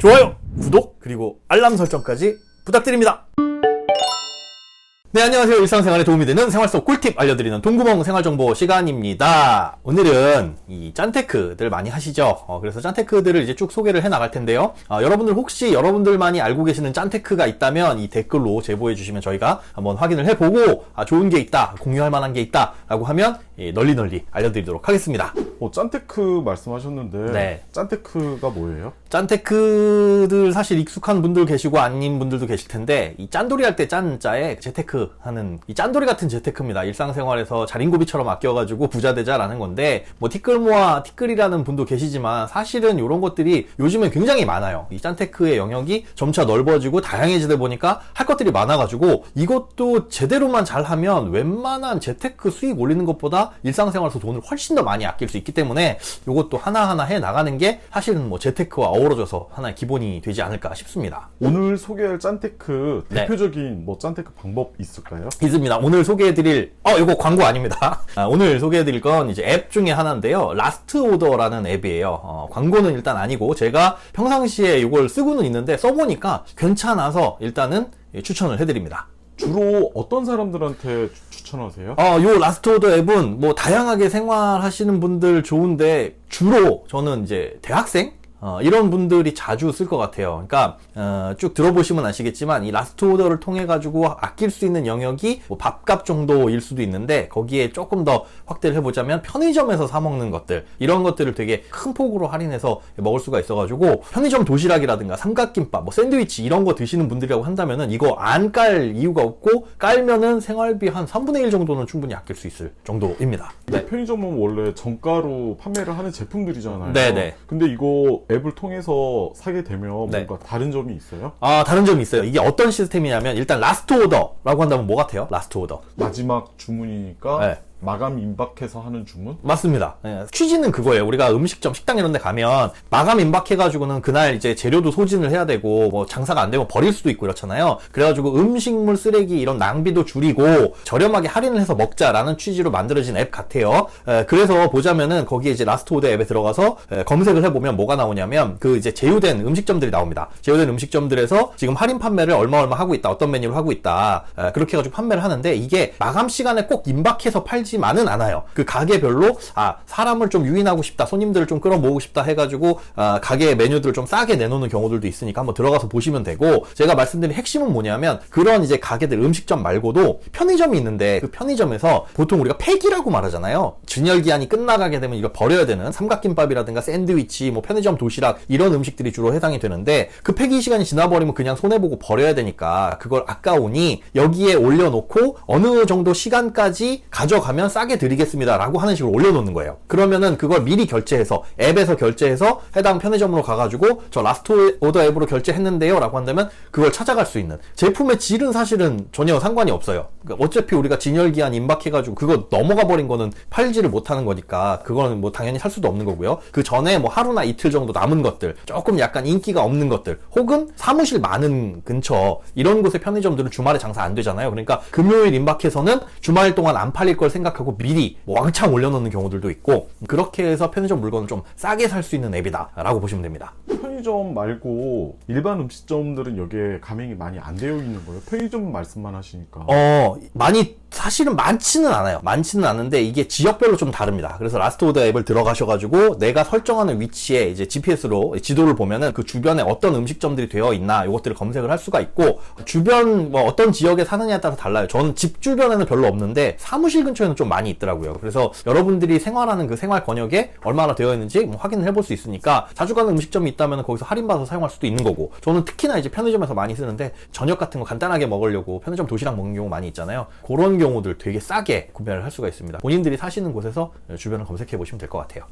좋아요, 구독, 그리고 알람 설정까지 부탁드립니다. 네, 안녕하세요. 일상생활에 도움이 되는 생활 속 꿀팁 알려드리는 동구멍 생활정보 시간입니다. 오늘은 이 짠테크들 많이 하시죠? 어, 그래서 짠테크들을 이제 쭉 소개를 해 나갈 텐데요. 어, 여러분들 혹시 여러분들만이 알고 계시는 짠테크가 있다면 이 댓글로 제보해 주시면 저희가 한번 확인을 해보고 아, 좋은 게 있다, 공유할 만한 게 있다 라고 하면 예, 널리 널리 알려드리도록 하겠습니다. 어, 짠테크 말씀하셨는데 네. 짠테크가 뭐예요? 짠테크들 사실 익숙한 분들 계시고 아닌 분들도 계실 텐데 이 짠돌이 할 때 짠자에 재테크 하는 이 짠돌이 같은 재테크입니다. 일상생활에서 자린고비처럼 아껴가지고 부자 되자라는 건데 뭐 티끌 모아 티끌이라는 분도 계시지만 사실은 이런 것들이 요즘에 굉장히 많아요. 이 짠테크의 영역이 점차 넓어지고 다양해지다 보니까 할 것들이 많아가지고 이것도 제대로만 잘하면 웬만한 재테크 수익 올리는 것보다 일상생활에서 돈을 훨씬 더 많이 아낄 수 있기 때문에 이것도 하나하나 해 나가는 게 사실은 뭐 재테크와 어우러져서 하나의 기본이 되지 않을까 싶습니다. 오늘 소개할 짠테크 네. 대표적인 뭐 짠테크 방법 있을까요? 있습니다. 오늘 소개해드릴 어 이거 광고 아닙니다. 아, 오늘 소개해드릴 건 이제 앱 중에 하나인데요. 라스트 오더라는 앱이에요. 어, 광고는 일단 아니고 제가 평상시에 이걸 쓰고는 있는데 써보니까 괜찮아서 일단은 예, 추천을 해드립니다. 주로 어떤 사람들한테 추- 추천하세요? 어, 요 라스트 오더 앱은 뭐 다양하게 생활하시는 분들 좋은데 주로 저는 이제 대학생? 어, 이런 분들이 자주 쓸 것 같아요. 그러니까 어, 쭉 들어보시면 아시겠지만 이 라스트 오더를 통해 가지고 아낄 수 있는 영역이 뭐 밥값 정도일 수도 있는데 거기에 조금 더 확대를 해보자면 편의점에서 사 먹는 것들 이런 것들을 되게 큰 폭으로 할인해서 먹을 수가 있어가지고 편의점 도시락이라든가 삼각김밥, 뭐 샌드위치 이런 거 드시는 분들이라고 한다면은 이거 안 깔 이유가 없고 깔면은 생활비 한 3분의 1 정도는 충분히 아낄 수 있을 정도입니다. 네. 편의점은 원래 정가로 판매를 하는 제품들이잖아요. 네네. 근데 이거 앱을 통해서 사게 되면 네. 뭔가 다른 점이 있어요? 아, 다른 점이 있어요. 이게 어떤 시스템이냐면 일단 라스트 오더라고 한다면 뭐 같아요? 라스트 오더. 마지막 주문이니까 네. 마감 임박해서 하는 주문? 맞습니다. 예, 취지는 그거예요. 우리가 음식점, 식당 이런 데 가면 마감 임박해가지고는 그날 이제 재료도 소진을 해야 되고 뭐 장사가 안 되면 버릴 수도 있고 이렇잖아요. 그래가지고 음식물 쓰레기 이런 낭비도 줄이고 저렴하게 할인을 해서 먹자라는 취지로 만들어진 앱 같아요. 에, 그래서 보자면은 거기에 이제 라스트 오더 앱에 들어가서 에, 검색을 해보면 뭐가 나오냐면 그 이제 제휴된 음식점들이 나옵니다. 제휴된 음식점들에서 지금 할인 판매를 얼마 얼마 하고 있다. 어떤 메뉴를 하고 있다. 에, 그렇게 해가지고 판매를 하는데 이게 마감 시간에 꼭 임박해서 팔지 만은 않아요. 그 가게별로 아 사람을 좀 유인하고 싶다. 손님들을 좀 끌어모으고 싶다 해가지고 아, 가게의 메뉴들을 좀 싸게 내놓는 경우들도 있으니까 한번 들어가서 보시면 되고 제가 말씀드린 핵심은 뭐냐면 그런 이제 가게들 음식점 말고도 편의점이 있는데 그 편의점에서 보통 우리가 폐기라고 말하잖아요. 진열 기한이 끝나가게 되면 이거 버려야 되는 삼각김밥이라든가 샌드위치, 뭐 편의점 도시락 이런 음식들이 주로 해당이 되는데 그 폐기 시간이 지나버리면 그냥 손해 보고 버려야 되니까 그걸 아까우니 여기에 올려놓고 어느 정도 시간까지 가져가면 싸게 드리겠습니다 라고 하는 식으로 올려놓는 거예요. 그러면은 그걸 미리 결제해서 앱에서 결제해서 해당 편의점으로 가가지고 저 라스트 오더 앱으로 결제했는데요 라고 한다면 그걸 찾아갈 수 있는 제품의 질은 사실은 전혀 상관이 없어요. 그러니까 어차피 우리가 진열 기한 임박해가지고 그거 넘어가 버린 거는 팔지 를 못하는 거니까 그거는 뭐 당연히 살 수도 없는 거고요. 그 전에 뭐 하루나 이틀 정도 남은 것들, 조금 약간 인기가 없는 것들, 혹은 사무실 많은 근처 이런 곳의 편의점들은 주말에 장사 안 되잖아요. 그러니까 금요일 임박해서는 주말 동안 안 팔릴 걸 생각하고 미리 뭐 왕창 올려놓는 경우들도 있고 그렇게 해서 편의점 물건을 좀 싸게 살 수 있는 앱이다라고 보시면 됩니다. 편의점 말고 일반 음식점들은 여기에 가맹이 많이 안 되어 있는 거예요? 편의점 말씀만 하시니까. 어, 많이, 사실은 많지는 않아요. 많지는 않은데 이게 지역별로 좀 다릅니다. 그래서 라스트 오더 앱을 들어가셔가지고 내가 설정하는 위치에 이제 GPS로 지도를 보면은 그 주변에 어떤 음식점들이 되어 있나 이것들을 검색을 할 수가 있고 주변 뭐 어떤 지역에 사느냐에 따라서 달라요. 저는 집 주변에는 별로 없는데 사무실 근처에는 좀 많이 있더라고요. 그래서 여러분들이 생활하는 그 생활 권역에 얼마나 되어 있는지 뭐 확인을 해볼 수 있으니까 자주 가는 음식점이 있다면 거기서 할인받아서 사용할 수도 있는 거고 저는 특히나 이제 편의점에서 많이 쓰는데 저녁 같은 거 간단하게 먹으려고 편의점 도시락 먹는 경우 많이 있잖아요. 그런 경우들 되게 싸게 구매를 할 수가 있습니다. 본인들이 사시는 곳에서 주변을 검색해 보시면 될 것 같아요.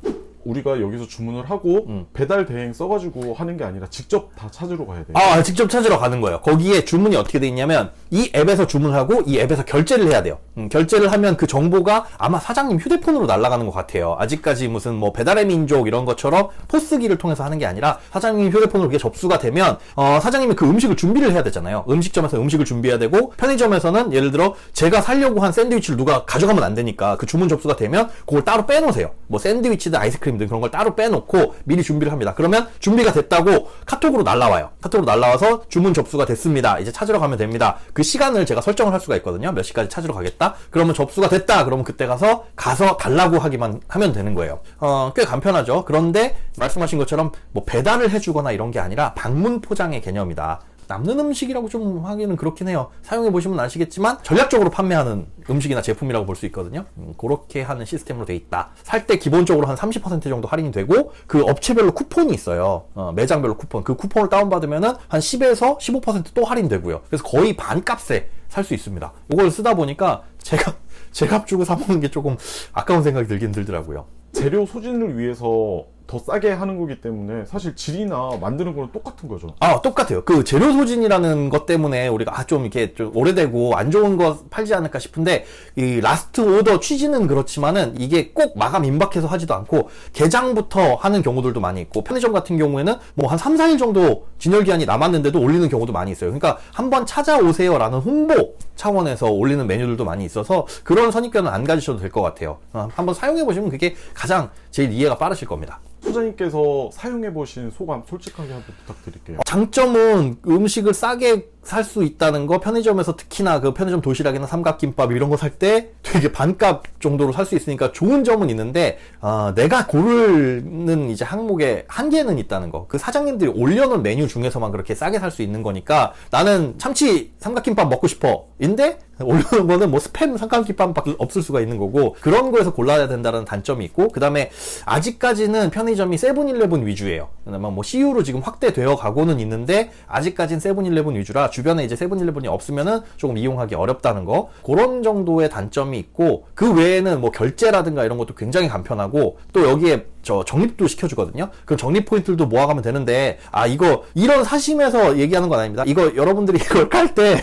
우리가 여기서 주문을 하고 음. 배달 대행 써가지고 하는 게 아니라 직접 다 찾으러 가야 돼요. 아, 직접 찾으러 가는 거예요. 거기에 주문이 어떻게 돼 있냐면 이 앱에서 주문하고 이 앱에서 결제를 해야 돼요. 음, 결제를 하면 그 정보가 아마 사장님 휴대폰으로 날아가는 것 같아요. 아직까지 무슨 뭐 배달의 민족 이런 것처럼 포스기를 통해서 하는 게 아니라 사장님 휴대폰으로 그게 접수가 되면 어, 사장님이 그 음식을 준비를 해야 되잖아요. 음식점에서 음식을 준비해야 되고 편의점에서는 예를 들어 제가 살려고 한 샌드위치를 누가 가져가면 안 되니까 그 주문 접수가 되면 그걸 따로 빼놓으세요. 뭐 샌드위치든 아이스크림 아이스크림들 그런 걸 따로 빼놓고 미리 준비를 합니다. 그러면 준비가 됐다고 카톡으로 날라와요. 카톡으로 날라와서 주문 접수가 됐습니다. 이제 찾으러 가면 됩니다. 그 시간을 제가 설정을 할 수가 있거든요. 몇 시까지 찾으러 가겠다. 그러면 접수가 됐다. 그러면 그때 가서 가서 달라고 하기만 하면 되는 거예요. 어, 꽤 간편하죠. 그런데 말씀하신 것처럼 뭐 배달을 해주거나 이런 게 아니라 방문 포장의 개념이다. 남는 음식이라고 좀 하기는 그렇긴 해요. 사용해 보시면 아시겠지만 전략적으로 판매하는 음식이나 제품이라고 볼 수 있거든요. 음, 그렇게 하는 시스템으로 돼 있다. 살 때 기본적으로 한 30% 정도 할인이 되고 그 업체별로 쿠폰이 있어요. 어, 매장별로 쿠폰. 그 쿠폰을 다운받으면은 한 10에서 15%또 할인되고요. 그래서 거의 반값에 살 수 있습니다. 이걸 쓰다 보니까 제가 제값 주고 사 먹는 게 조금 아까운 생각이 들긴 들더라고요. 재료 소진을 위해서 더 싸게 하는 거기 때문에 사실 질이나 만드는 거는 똑같은 거죠. 아, 똑같아요. 그 재료 소진이라는 것 때문에 우리가 아, 좀 이렇게 좀 오래되고 안 좋은 거 팔지 않을까 싶은데 이 라스트 오더 취지는 그렇지만은 이게 꼭 마감 임박해서 하지도 않고 개장부터 하는 경우들도 많이 있고 편의점 같은 경우에는 뭐 한 3, 4일 정도 진열 기한이 남았는데도 올리는 경우도 많이 있어요. 그러니까 한번 찾아오세요라는 홍보 차원에서 올리는 메뉴들도 많이 있어서 그런 선입견은 안 가지셔도 될 것 같아요. 어, 한번 사용해 보시면 그게 가장 제일 이해가 빠르실 겁니다. 소장님께서 사용해 보신 소감 솔직하게 한번 부탁드릴게요. 장점은 음식을 싸게 살 수 있다는 거 편의점에서 특히나 그 편의점 도시락이나 삼각김밥 이런 거 살 때 되게 반값 정도로 살 수 있으니까 좋은 점은 있는데 어, 내가 고르는 이제 항목에 한계는 있다는 거. 그 사장님들이 올려놓은 메뉴 중에서만 그렇게 싸게 살 수 있는 거니까 나는 참치 삼각김밥 먹고 싶어. 인데 올려놓은 거는 뭐 스팸 삼각김밥밖에 없을 수가 있는 거고 그런 거에서 골라야 된다는 단점이 있고 그 다음에 아직까지는 편의점이 세븐일레븐 위주예요. 그나마 뭐 CU로 지금 확대되어 가고는 있는데 아직까진 세븐일레븐 위주라 주변에 이제 세븐일레븐이 없으면은 조금 이용하기 어렵다는 거 그런 정도의 단점이 있고 그 외에는 뭐 결제라든가 이런 것도 굉장히 간편하고 또 여기에 저 적립도 시켜주거든요. 그럼 적립 포인트들도 모아가면 되는데 아 이거 이런 사심에서 얘기하는 건 아닙니다. 이거 여러분들이 이걸 깔때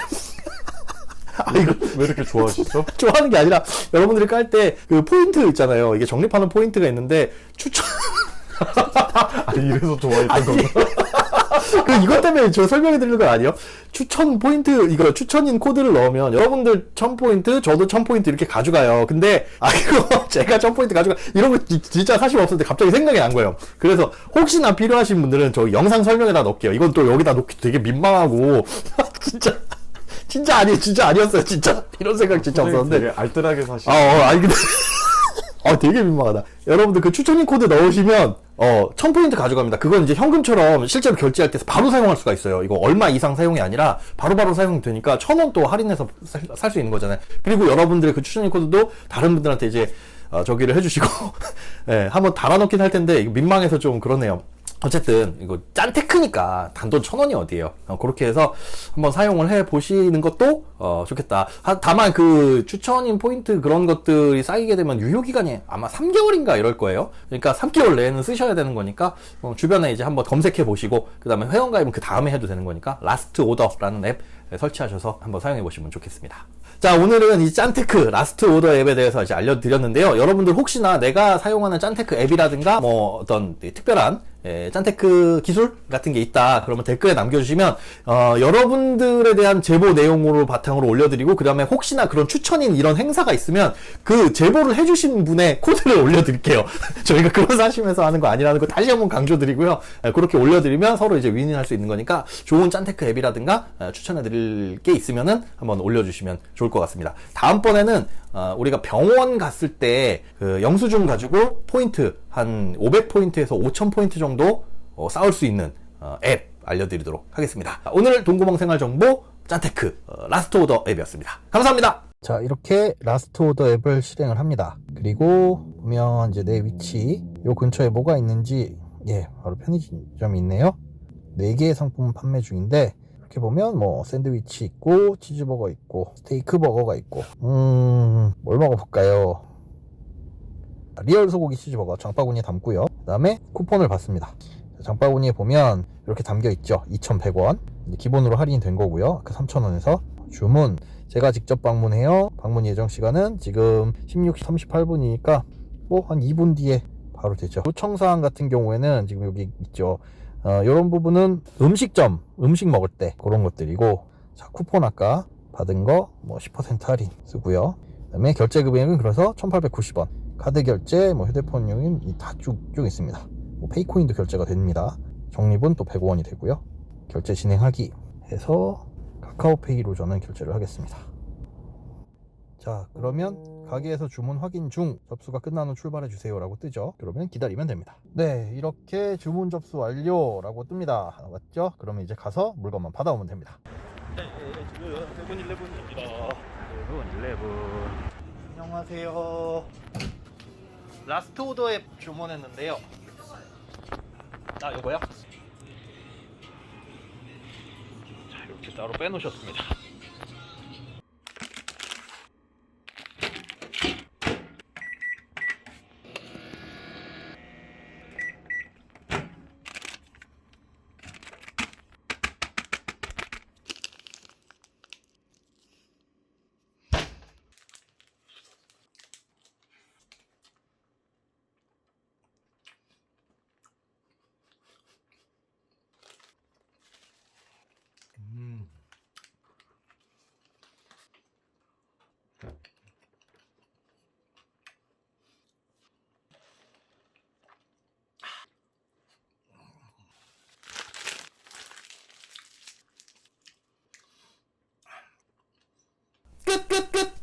아, 이거 왜 이렇게 좋아하시죠? 좋아하는 게 아니라 여러분들이 깔 때 그 포인트 있잖아요. 이게 적립하는 포인트가 있는데 추천 아, 이래서 좋아했던 아니 건가? 그 이것 때문에 저 설명해 드리는 건 아니에요. 추천 포인트 이거 추천인 코드를 넣으면 여러분들 1000포인트, 저도 1000포인트 이렇게 가져가요. 근데 아 이거 제가 1000포인트 가져가 이런 거 지- 진짜 사실 없었는데 갑자기 생각이 난 거예요. 그래서 혹시나 필요하신 분들은 저 영상 설명에다 넣을게요. 이건 또 여기다 놓기 되게 민망하고 진짜 진짜 아니 진짜 아니었어요. 진짜 이런 생각 진짜 없었는데 알뜰하게 사시. 아, 어, 아니, 근데. 어, 되게 민망하다. 여러분들 그 추천인 코드 넣으시면, 어, 1000포인트 가져갑니다. 그건 이제 현금처럼 실제로 결제할 때 바로 사용할 수가 있어요. 이거 얼마 이상 사용이 아니라 바로바로 사용이 되니까 1000원 또 할인해서 살 수 있는 거잖아요. 그리고 여러분들의 그 추천인 코드도 다른 분들한테 이제, 어, 저기를 해주시고, 예, 한번 달아놓긴 할 텐데, 민망해서 좀 그러네요. 어쨌든 이거 짠 테크니까 단돈 천 원이 어디예요? 어, 그렇게 해서 한번 사용을 해 보시는 것도 어, 좋겠다. 하- 다만 그 추천인 포인트 그런 것들이 쌓이게 되면 유효 기간이 아마 3개월인가 이럴 거예요. 그러니까 3개월 내에는 쓰셔야 되는 거니까 어, 주변에 이제 한번 검색해 보시고 그다음에 회원 가입은 그 다음에 해도 되는 거니까 라스트 오더라는 앱 설치하셔서 한번 사용해 보시면 좋겠습니다. 자, 오늘은 이 짠테크 라스트 오더 앱에 대해서 이제 알려드렸는데요. 여러분들 혹시나 내가 사용하는 짠테크 앱이라든가 뭐 어떤 특별한 예, 짠테크 기술 같은 게 있다. 그러면 댓글에 남겨주시면 어, 여러분들에 대한 제보 내용으로 바탕으로 올려드리고 그 다음에 혹시나 그런 추천인 이런 행사가 있으면 그 제보를 해주신 분의 코드를 올려드릴게요. 저희가 그런 사심에서 하는 거 아니라는 거 다시 한번 강조드리고요. 예, 그렇게 올려드리면 서로 이제 윈윈할 수 있는 거니까 좋은 짠테크 앱이라든가 어, 추천해드릴 게 있으면은 한번 올려주시면 좋을 것 같습니다. 다음번에는 어, 우리가 병원 갔을 때 그 영수증 가지고 포인트 한 500포인트에서 5000포인트 정도 어, 쌓을 수 있는 어, 앱 알려드리도록 하겠습니다. 오늘 동구멍 생활 정보 짠테크 어, 라스트 오더 앱이었습니다. 감사합니다. 자 이렇게 라스트 오더 앱을 실행을 합니다. 그리고 보면 이제 내 위치 요 근처에 뭐가 있는지 예 바로 편의점이 있네요. 4개의 상품 판매 중인데 이렇게 보면 뭐 샌드위치 있고 치즈버거 있고 스테이크 버거가 있고 음 뭘 먹어볼까요? 리얼 소고기 치즈버거 장바구니에 담고요. 그 다음에 쿠폰을 받습니다. 장바구니에 보면 이렇게 담겨 있죠. 2,100원. 기본으로 할인된 거고요. 그 3,000원에서 주문 제가 직접 방문해요. 방문 예정 시간은 지금 16시 38분이니까 뭐 한 2분 뒤에 바로 되죠. 요청 사항 같은 경우에는 지금 여기 있죠. 어, 이런 부분은 음식점, 음식 먹을 때 그런 것들이고 자, 쿠폰 아까 받은 거 뭐 10% 할인 쓰고요. 그 다음에 결제 금액은 그래서 1,890원. 카드 결제, 뭐 휴대폰 요인 다 쭉쭉 있습니다. 뭐 페이코인도 결제가 됩니다. 적립은 또 105원이 되고요. 결제 진행하기 해서 카카오페이로 저는 결제를 하겠습니다. 자, 그러면 가게에서 주문 확인 중 접수가 끝난 후 출발해 주세요 라고 뜨죠. 그러면 기다리면 됩니다. 네, 이렇게 주문 접수 완료 라고 뜹니다. 맞죠? 그러면 이제 가서 물건만 받아오면 됩니다. 안녕하세요. 라스트 오더에 주문했는데요. 아, 요거요? 자, 이렇게 따로 빼놓으셨습니다. blip, blip.